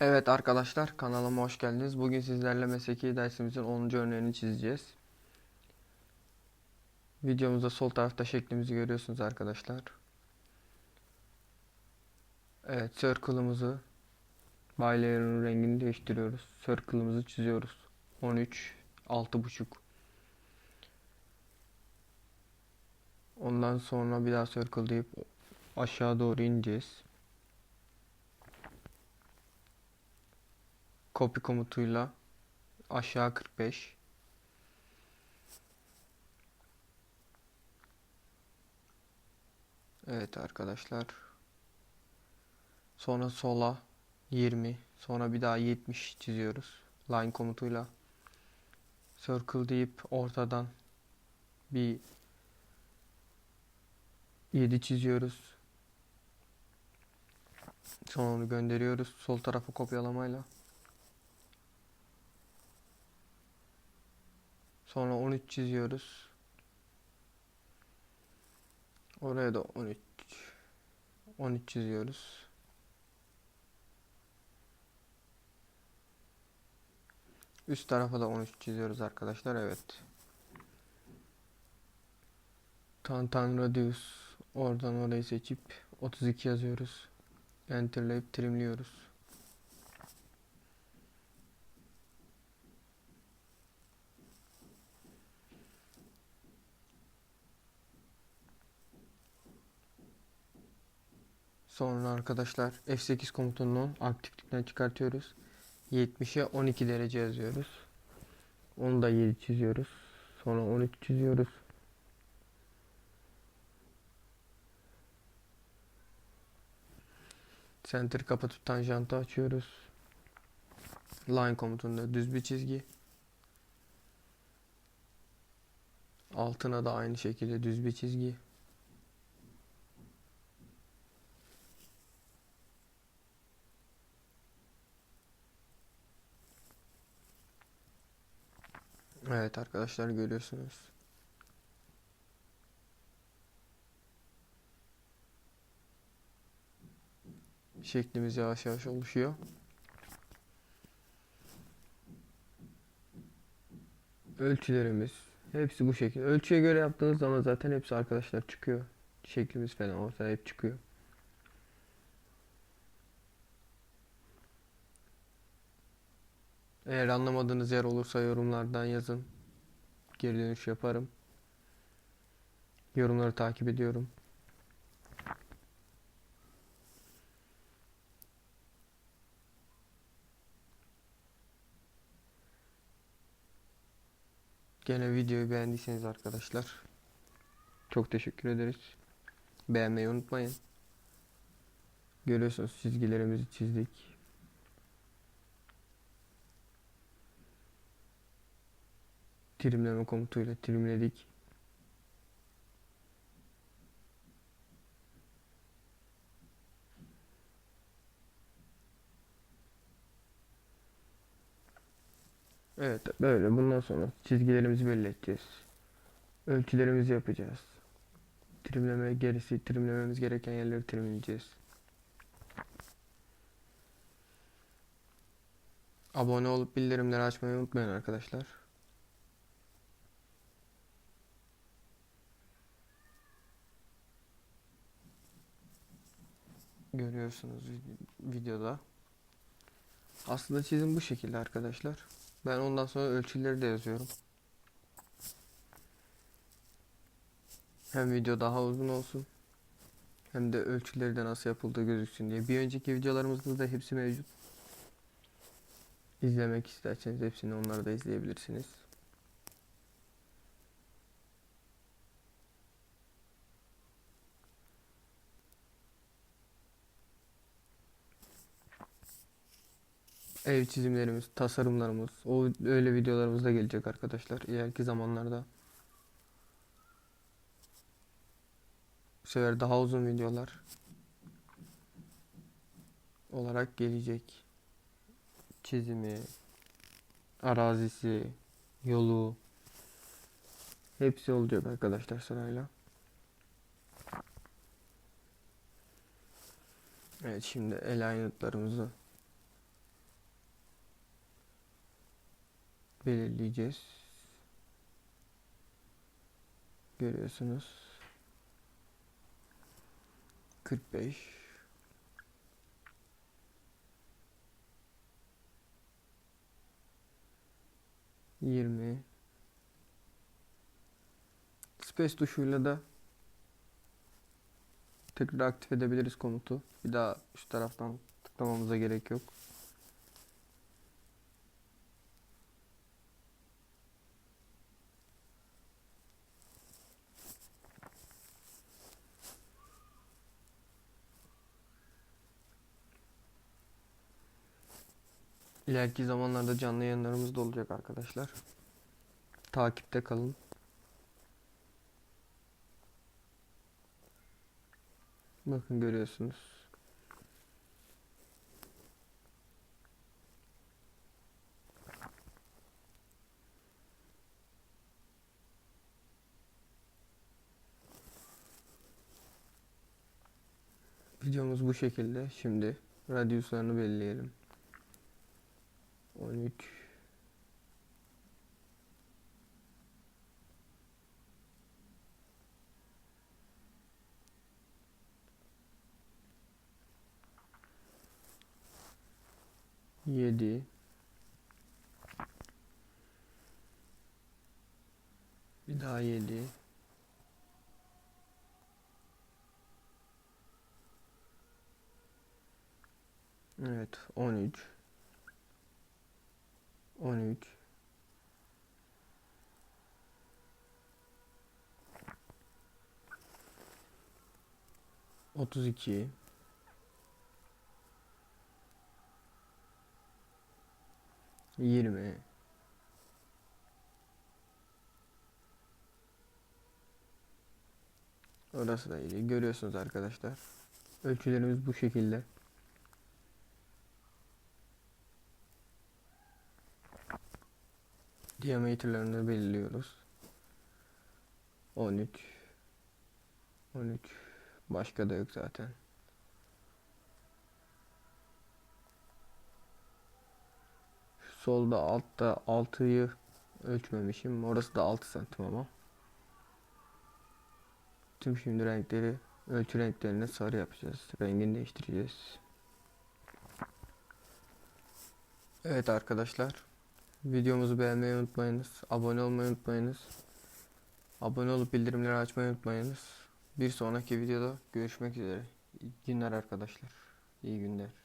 Evet arkadaşlar kanalıma hoş geldiniz. Bugün sizlerle mesleki dersimizin 10. örneğini çizeceğiz. Videomuzda sol tarafta şeklimizi görüyorsunuz arkadaşlar. Evet circle'ımızı bilayer'ın rengini değiştiriyoruz. Circle'ımızı çiziyoruz. 13 6.5 Ondan sonra bir daha circle deyip aşağı doğru ineceğiz. Copy komutuyla aşağı 45 Evet arkadaşlar. Sonra sola 20 sonra bir daha 70 çiziyoruz. Line komutuyla circle deyip ortadan bir 7 çiziyoruz. Sonra onu gönderiyoruz sol tarafa kopyalamayla Sonra 13 çiziyoruz. Oraya da 13 13 çiziyoruz. Üst tarafa da 13 çiziyoruz arkadaşlar. Evet. Tantan radius oradan orayı seçip 32 yazıyoruz. Enterleyip trimliyoruz. Sonra arkadaşlar F8 komutununu aktiflikten çıkartıyoruz. 70'e 12 derece yazıyoruz. Onu da 7 çiziyoruz. Sonra 13 çiziyoruz. Center kapatıp tanjantı açıyoruz. Line komutunda düz bir çizgi. Altına da aynı şekilde düz bir çizgi. Evet arkadaşlar görüyorsunuz. Şeklimiz yavaş yavaş oluşuyor. Ölçülerimiz hepsi bu şekilde. Ölçüye göre yaptığınız zaman zaten hepsi arkadaşlar çıkıyor. Şeklimiz falan ortaya hep çıkıyor. Eğer anlamadığınız yer olursa yorumlardan yazın. Geri dönüş yaparım. Yorumları takip ediyorum. Gene videoyu beğendiyseniz arkadaşlar çok teşekkür ederiz. Beğenmeyi unutmayın. Görüyorsunuz çizgilerimizi çizdik. Trimleme komutuyla trimledik. Evet böyle bundan sonra çizgilerimizi belli edeceğiz. Ölçülerimizi yapacağız. Trimleme gerisi trimlememiz gereken yerleri trimleyeceğiz. Abone olup bildirimleri açmayı unutmayın arkadaşlar. Görüyorsunuz vid- videoda. Aslında çizim bu şekilde arkadaşlar. Ben ondan sonra ölçüleri de yazıyorum. Hem video daha uzun olsun. Hem de ölçüleri de nasıl yapıldığı gözüksün diye. Bir önceki videolarımızda da hepsi mevcut. İzlemek isterseniz hepsini onları da izleyebilirsiniz. Ev çizimlerimiz, tasarımlarımız, o öyle videolarımız da gelecek arkadaşlar ileriki zamanlarda. Bu sefer daha uzun videolar olarak gelecek. Çizimi, arazisi, yolu hepsi olacak arkadaşlar sırayla. Evet şimdi el aynalarımızı belirleyeceğiz. Görüyorsunuz. 45 20 Space tuşuyla da tekrar aktif edebiliriz komutu. Bir daha şu taraftan tıklamamıza gerek yok. İleriki zamanlarda canlı yayınlarımız da olacak arkadaşlar. Takipte kalın. Bakın görüyorsunuz. Videomuz bu şekilde. Şimdi radyuslarını belirleyelim. 13 7 Bir daha 7 Evet 13 13 32 20 Orası da iyi. Görüyorsunuz arkadaşlar. Ölçülerimiz bu şekilde. Diameter'larını belirliyoruz. 13 13 Başka da yok zaten. Şu solda altta 6'yı ölçmemişim. Orası da 6 santim ama. Tüm şimdi renkleri ölçü renklerine sarı yapacağız. Rengini değiştireceğiz. Evet arkadaşlar. Videomuzu beğenmeyi unutmayınız. Abone olmayı unutmayınız. Abone olup bildirimleri açmayı unutmayınız. Bir sonraki videoda görüşmek üzere. İyi günler arkadaşlar. İyi günler.